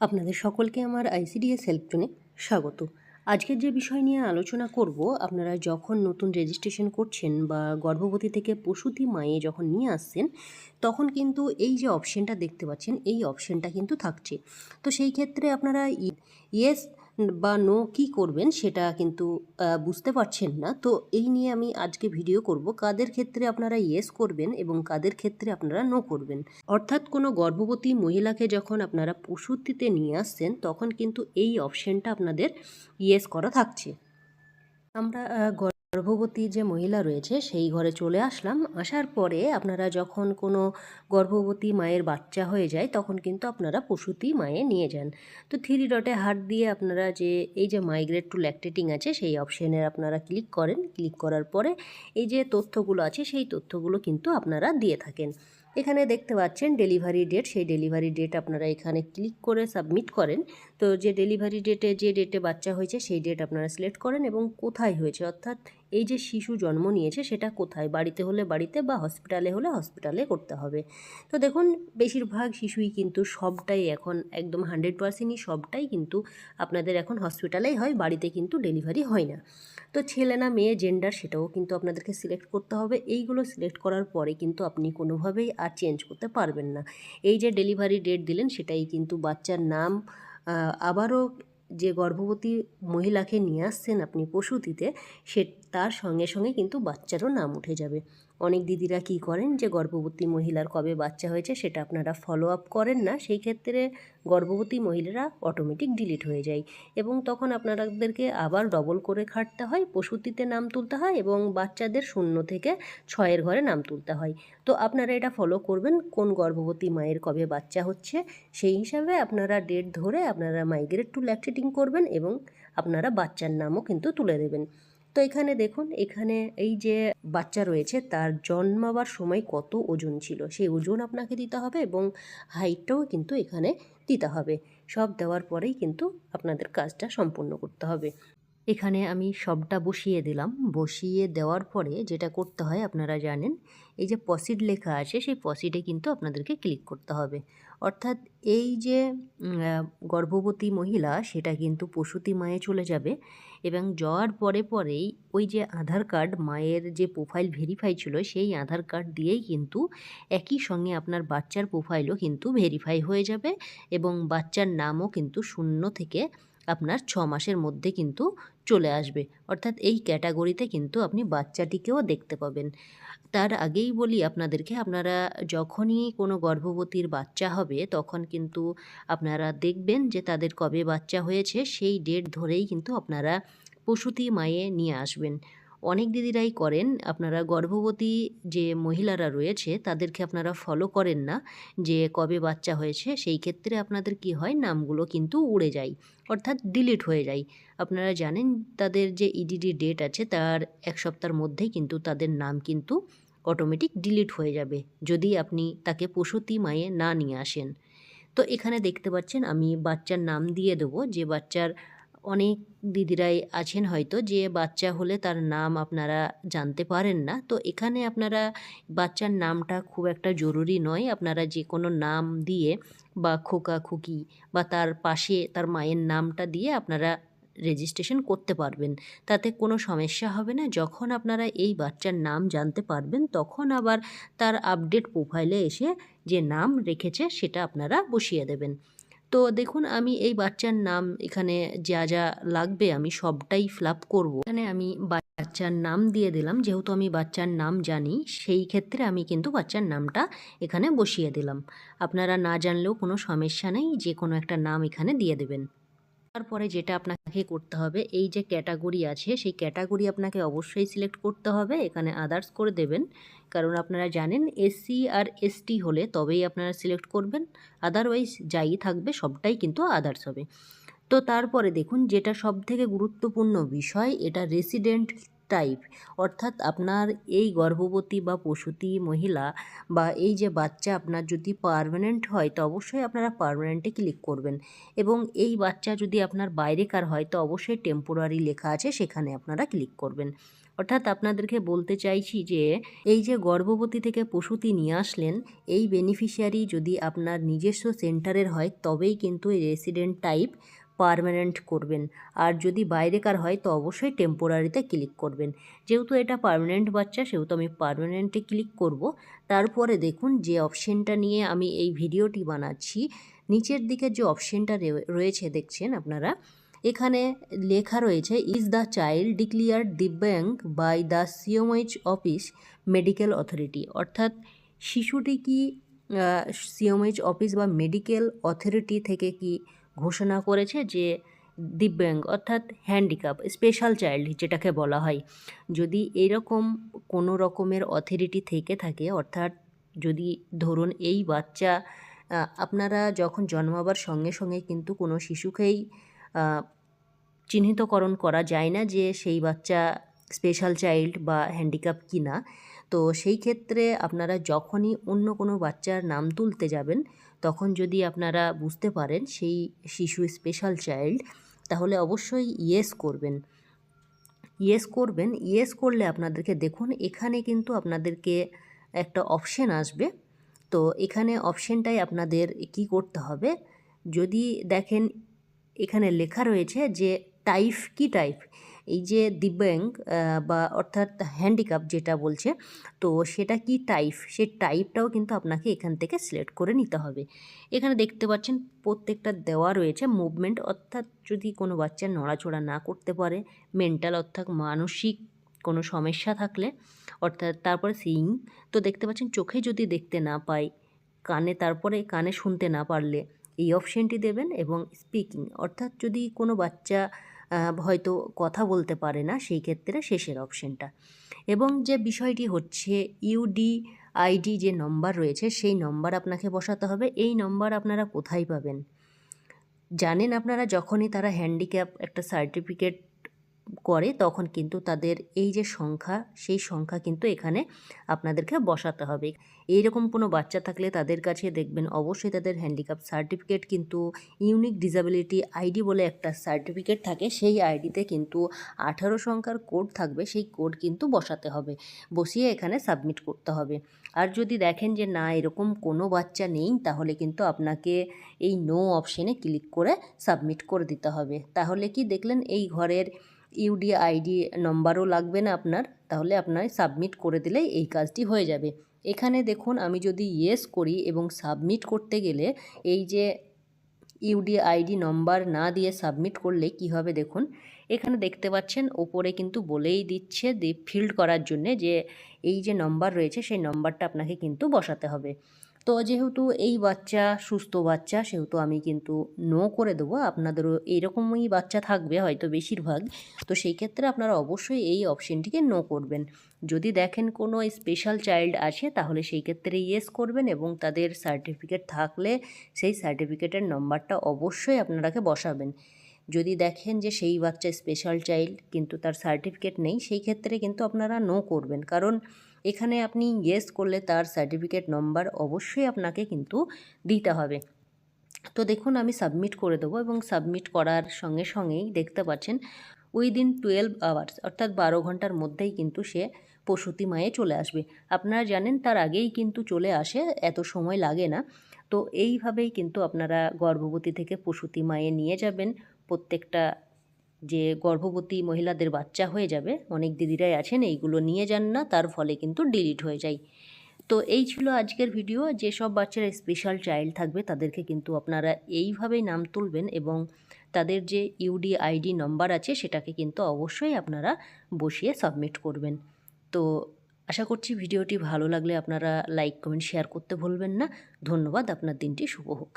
আপনাদের সকলকে আমার আইসিডিএস হেল্পটনে স্বাগত। আজকের যে বিষয় নিয়ে আলোচনা করব, আপনারা যখন নতুন রেজিস্ট্রেশন করছেন বা গর্ভবতী থেকে প্রসূতি মায়ে যখন নিয়ে আসছেন, তখন কিন্তু এই যে অপশনটা দেখতে পাচ্ছেন, এই অপশনটা কিন্তু থাকছে। তো সেই ক্ষেত্রে আপনারা ইয়েস বা নো কি করবেন সেটা কিন্তু বুঝতে পারছেন না। তো এই নিয়ে আমি আজকে ভিডিও করব। কাদের ক্ষেত্রে আপনারা ইয়েস করবেন এবং কাদের ক্ষেত্রে আপনারা নো করবেন? অর্থাৎ কোনো গর্ভবতী মহিলাকে যখন আপনারা প্রসূতিতে নিয়ে আসছেন, তখন কিন্তু এই অপশানটা আপনাদের ইয়েস করা থাকছে। আমরা গর্ভবতী যে মহিলা রয়েছে, সেই ঘরে চলে আসলাম। আসার পরে আপনারা যখন কোনো গর্ভবতী মায়ের বাচ্চা হয়ে যায়, তখন কিন্তু আপনারা প্রসূতি মায়ে নিয়ে যান। তো থ্রি ডটে হাত দিয়ে আপনারা যে, এই যে মাইগ্রেট টু ল্যাকটেটিং আছে, সেই অপশনের আপনারা ক্লিক করেন। ক্লিক করার পরে এই যে তথ্যগুলো আছে, সেই তথ্যগুলো কিন্তু আপনারা দিয়ে থাকেন। এখানে দেখতে পাচ্ছেন ডেলিভারি ডেট, সেই ডেলিভারি ডেট আপনারা এখানে ক্লিক করে সাবমিট করেন। তো যে ডেলিভারি ডেটে, যে ডেটে বাচ্চা হয়েছে, সেই ডেট আপনারা সিলেক্ট করেন এবং কোথায় হয়েছে, অর্থাৎ এই যে শিশু জন্ম নিয়েছে সেটা কোথায়? বাড়িতে হলে বাড়িতে বা হসপিটালে হলে হসপিটালে করতে হবে। তো দেখুন, বেশিরভাগ শিশুই কিন্তু সবটাই এখন একদম হান্ড্রেড পার্সেন্টই সবটাই কিন্তু আপনাদের এখন হসপিটালেই হয়, বাড়িতে কিন্তু ডেলিভারি হয় না। তো ছেলে না মেয়ে জেন্ডার সেটাও কিন্তু আপনাদেরকে সিলেক্ট করতে হবে। এইগুলো সিলেক্ট করার পরে কিন্তু আপনি কোনোভাবেই আর চেঞ্জ করতে পারবেন না। এই যে ডেলিভারি ডেট দিলেন, সেটাই কিন্তু বাচ্চার নাম আবারও যে গর্ভবতী মহিলাকে নিয়ে আসছেন আপনি পশু দিতে সে তার সঙ্গে সঙ্গে কিন্তু বাচ্চারও নাম উঠে যাবে। অনেক দিদিরা কি করেন যে, গর্ভবতী মহিলার কবে বাচ্চা হয়েছে সেটা আপনারা ফলো আপ করেন না, সেই ক্ষেত্রে গর্ভবতী মহিলারা অটোমেটিক ডিলিট হয়ে যায় এবং তখন আপনাদেরকে আবার ডবল করে খাটতে হয়, প্রসূতিতে নাম তুলতে হয় এবং বাচ্চাদের শূন্য থেকে ছয়ের ঘরে নাম তুলতে হয়। তো আপনারা এটা ফলো করবেন, কোন গর্ভবতী মায়ের কবে বাচ্চা হচ্ছে সেই হিসাবে আপনারা ডেট ধরে আপনারা মাইগ্রেট টু ল্যাকটেটিং করবেন এবং আপনারা বাচ্চার নামও কিন্তু তুলে দেবেন। তো এখানে দেখুন, এখানে এই যে বাচ্চা রয়েছে, তার জন্মাবার সময় কত ওজন ছিল? সেই ওজন আপনাকে দিতে হবে এবং হাইটটাও কিন্তু এখানে দিতে হবে। সব দেওয়ার পরেই কিন্তু আপনাদের কাজটা সম্পূর্ণ করতে হবে। এখানে আমি সবটা বসিয়ে দিলাম। বসিয়ে দেওয়ার পরে যেটা করতে হয়, আপনারা জানেন, এই যে পসিড লেখা আছে, সেই পসিডে কিন্তু আপনাদেরকে ক্লিক করতে হবে। অর্থাৎ এই যে গর্ভবতী মহিলা, সেটা কিন্তু প্রসূতি মায়ে চলে যাবে। এবং যাওয়ার পরে পরেই ওই যে আধার কার্ড, মায়ের যে প্রোফাইল ভেরিফাই ছিল, সেই আধার কার্ড দিয়েই কিন্তু একই সঙ্গে আপনার বাচ্চার প্রোফাইলও কিন্তু ভেরিফাই হয়ে যাবে এবং বাচ্চার নামও কিন্তু শূন্য থেকে আপনার ছ মাসের মধ্যে কিন্তু চলে আসবে। অর্থাৎ এই ক্যাটাগরিতে কিন্তু আপনি বাচ্চাটিকেও দেখতে পাবেন। তার আগেই বলি আপনাদেরকে, আপনারা যখনই কোনো গর্ভবতীর বাচ্চা হবে, তখন কিন্তু আপনারা দেখবেন যে তাদের কবে বাচ্চা হয়েছে, সেই ডেট ধরেই কিন্তু আপনারা প্রসূতি মায়ে নিয়ে আসবেন। অনেক দিদিরাই করেন। আপনারা গর্ভবতী যে মহিলারা রয়েছে, তাদেরকে আপনারা ফলো করেন না যে কবে বাচ্চা হয়েছে, সেই ক্ষেত্রে আপনাদের কি হয়, নামগুলো কিন্তু উড়ে যায়, অর্থাৎ ডিলিট হয়ে যায়। আপনারা জানেন তাদের যে ইডিডি ডেট আছে, তার এক সপ্তাহের মধ্যেই কিন্তু তাদের নাম কিন্তু অটোমেটিক ডিলিট হয়ে যাবে, যদি আপনি তাকে প্রসূতি মায়ে না নিয়ে আসেন। তো এখানে দেখতে পাচ্ছেন, আমি বাচ্চার নাম দিয়ে দেবো, যে বাচ্চার অনেক দিদিরাই আছেন হয়তো যে বাচ্চা হলে তার নাম আপনারা জানতে পারেন না। তো এখানে আপনারা বাচ্চার নামটা খুব একটা জরুরি নয়। আপনারা যে কোনো নাম দিয়ে বা খোকা খুকি বা তার পাশে তার মায়ের নামটা দিয়ে আপনারা রেজিস্ট্রেশন করতে পারবেন। তাতে কোনো সমস্যা হবে না। যখন আপনারা এই বাচ্চার নাম জানতে পারবেন, তখন আবার তার আপডেট প্রোফাইলে এসে যে নাম রেখেছে সেটা আপনারা বসিয়ে দেবেন। তো দেখুন, আমি এই বাচ্চার নাম এখানে যা যা লাগবে আমি সবটাই ফিল আপ করব। এখানে আমি বাচ্চার নাম দিয়ে দিলাম, যেহেতু আমি বাচ্চার নাম জানি, সেই ক্ষেত্রে আমি কিন্তু বাচ্চার নামটা এখানে বসিয়ে দিলাম। আপনারা না জানলেও কোনো সমস্যা নেই, যে কোনো একটা নাম এখানে দিয়ে দেবেন। তারপরে যেটা আপনাকে করতে হবে, এই যে ক্যাটাগরি আছে, সেই ক্যাটাগরি আপনাকে অবশ্যই সিলেক্ট করতে হবে। এখানে আদার্স করে দেবেন। কারণ আপনারা জানেন এসসি আর এসটি হলে তবেই আপনারা সিলেক্ট করবেন। আদারওয়াইজ যাই থাকবে, সবটাই কিন্তু আদার্স হবে। তো তারপরে দেখুন, যেটা সবথেকে গুরুত্বপূর্ণ বিষয়, এটা রেসিডেন্ট টাইপ অর্থাৎ আপনার এই গর্ভবতী বা প্রসূতি মহিলা বা এই যে বাচ্চা আপনার যদি পারমানেন্ট হয়, তো অবশ্যই আপনারা পারমানেন্টে ক্লিক করবেন। এবং এই বাচ্চা যদি আপনার বাইরেকার হয়, তো অবশ্যই টেম্পোরারি লেখা আছে, সেখানে আপনারা ক্লিক করবেন। অর্থাৎ আপনাদেরকে বলতে চাইছি যে, এই যে গর্ভবতী থেকে প্রসূতি নিয়ে আসলেন, এই বেনিফিশিয়ারি যদি আপনার নিজস্ব সেন্টারের হয়, তবেই কিন্তু এই রেসিডেন্ট টাইপ পারমানেন্ট করবেন। আর যদি বাইরেকার হয়, তো অবশ্যই টেম্পোরারিতে ক্লিক করবেন। যেহেতু এটা পার্মানেন্ট বাচ্চা, সেহেতু আমি পারমানেন্টে ক্লিক করব। তারপরে দেখুন, যে অপশানটা নিয়ে আমি এই ভিডিওটি বানাচ্ছি, নিচের দিকে যে অপশনটা রয়েছে দেখছেন আপনারা? এখানে লেখা রয়েছে is the child declare divyang by the CMOH office medical authority অর্থাৎ শিশুটি কি সিওমএইচ অফিস বা মেডিকেল অথরিটি থেকে কি ঘোষণা করেছে যে দিব্যাঙ্গ, অর্থাৎ হ্যান্ডিক্যাপ স্পেশাল চাইল্ড যেটাকে বলা হয়, যদি এরকম কোনো রকমের অথরিটি থেকে থাকে, অর্থাৎ যদি ধরুন এই বাচ্চা আপনারা যখন জন্মাবার সঙ্গে সঙ্গে কিন্তু কোনো শিশুকেই চিহ্নিতকরণ করা যায় না যে সেই বাচ্চা স্পেশাল চাইল্ড বা হ্যান্ডিক্যাপ কি না তো সেই ক্ষেত্রে আপনারা যখনই অন্য কোনো বাচ্চার নাম তুলতে যাবেন তখন যদি আপনারা বুঝতে পারেন সেই শিশু স্পেশাল চাইল্ড তাহলে অবশ্যই ইয়েস করবেন। ইয়েস করবেন। ইয়েস করলে আপনাদেরকে দেখুন, এখানে কিন্তু আপনাদেরকে একটা অপশন আসবে। তো এখানে অপশনটাই আপনাদের কি করতে হবে? যদি দেখেন, এখানে লেখা রয়েছে যে টাইপ কি টাইপ এই যে দিব্যাঙ্গ বা অর্থাৎ হ্যান্ডিক্যাপ যেটা বলছে, তো সেটা কি টাইপ সে টাইপটাও কিন্তু আপনাকে এখান থেকে সিলেক্ট করে নিতে হবে। এখানে দেখতে পাচ্ছেন প্রত্যেকটা দেওয়া রয়েছে মুভমেন্ট অর্থাৎ যদি কোনো বাচ্চা নড়াচড়া না করতে পারে মেন্টাল অর্থাৎ মানসিক কোনো সমস্যা থাকলে, অর্থাৎ তারপরে সিং তো দেখতে পাচ্ছেন চোখে যদি দেখতে না পাই, কানে তারপরে কানে শুনতে না পারলে, এই অপশানটি দেবেন এবং স্পিকিং অর্থাৎ যদি কোনো বাচ্চা হয়তো কথা বলতে পারে না, সেই ক্ষেত্রে শেষের অপশনটা। এবং যে বিষয়টি হচ্ছে ইউডি আইডি যে নম্বর রয়েছে, সেই নম্বর আপনাকে বসাতে হবে। এই নম্বর আপনারা কোথায় পাবেন? জানেন আপনারা যখনই তারা হ্যান্ডিক্যাপ একটা সার্টিফিকেট করে, তখন কিন্তু তাদের এই যে সংখ্যা, সেই সংখ্যা কিন্তু এখানে আপনাদেরকে বসাতে হবে। এইরকম কোনো বাচ্চা থাকলে তাদের কাছে দেখবেন অবশ্যই তাদের হ্যান্ডিক্যাপ সার্টিফিকেট কিন্তু ইউনিক ডিসাবিলিটি আইডি বলে একটা সার্টিফিকেট থাকে, সেই আইডিতে কিন্তু আঠারো সংখ্যার কোড থাকবে, সেই কোড কিন্তু বসাতে হবে, বসিয়ে এখানে সাবমিট করতে হবে। আর যদি দেখেন যে না, এরকম কোনো বাচ্চা নেই, তাহলে কিন্তু আপনাকে এই নো অপশনে ক্লিক করে সাবমিট করে দিতে হবে। তাহলে কি দেখলেন, এই ঘরের ইউডি আইডি নম্বরও লাগবে না আপনার, তাহলে আপনার সাবমিট করে দিলেই এই কাজটি হয়ে যাবে। এখানে দেখুন, আমি যদি ইয়েস করি এবং সাবমিট করতে গেলে এই যে ইউডি আইডি নম্বর না দিয়ে সাবমিট করলে কি হবে দেখুন, এখানে দেখতে পাচ্ছেন, ওপরে কিন্তু বলেই দিচ্ছে দি ফিল্ড করার জন্যে যে এই যে নম্বর রয়েছে, সেই নম্বরটা আপনাকে কিন্তু বসাতে হবে। তো যেহেতু এই বাচ্চা সুস্থ বাচ্চা, সেহেতু আমি কিন্তু নো করে দেবো। আপনাদেরও এইরকমই বাচ্চা থাকবে হয়তো বেশিরভাগ। তো সেই ক্ষেত্রে আপনারা অবশ্যই এই অপশনটিকে নো করবেন। যদি দেখেন কোনো স্পেশাল চাইল্ড আছে, তাহলে সেই ক্ষেত্রে ইয়েস করবেন এবং তাদের সার্টিফিকেট থাকলে সেই সার্টিফিকেটের নম্বরটা অবশ্যই আপনারাকে বসাবেন। যদি দেখেন যে সেই বাচ্চা স্পেশাল চাইল্ড কিন্তু তার সার্টিফিকেট নেই, সেই ক্ষেত্রে কিন্তু আপনারা নো করবেন। কারণ এখানে আপনি ইয়েস করলে তার সার্টিফিকেট নম্বর অবশ্যই আপনাকে কিন্তু দিতে হবে। তো দেখুন, আমি সাবমিট করে দেবো এবং সাবমিট করার সঙ্গে সঙ্গেই দেখতে পাচ্ছেন উইদিন টুয়েলভ আওয়ার্স অর্থাৎ বারো ঘণ্টার মধ্যেই কিন্তু সে প্রসূতি মায়ে চলে আসবে। আপনারা জানেন, তার আগেই কিন্তু চলে আসে, এত সময় লাগে না। তো এইভাবেই কিন্তু আপনারা গর্ভবতী থেকে প্রসূতি মায়ে নিয়ে যাবেন। প্রত্যেকটা যে গর্ভবতী মহিলাদের বাচ্চা হয়ে যাবে, অনেক দিদিরাই আছেন, এইগুলো নিয়ে যান না, তার ফলে কিন্তু ডিলিট হয়ে যায়। তো এই ছিল আজকের ভিডিও যেসব বাচ্চারা স্পেশাল চাইল্ড থাকবে, তাদেরকে কিন্তু আপনারা এইভাবেই নাম তুলবেন এবং তাদের যে ইউডি আইডি নম্বর আছে, সেটাকে কিন্তু অবশ্যই আপনারা বসিয়ে সাবমিট করবেন। তো আশা করছি ভিডিওটি ভালো লাগলে আপনারা লাইক কমেন্ট শেয়ার করতে ভুলবেন না। ধন্যবাদ, আপনার দিনটি শুভ হোক।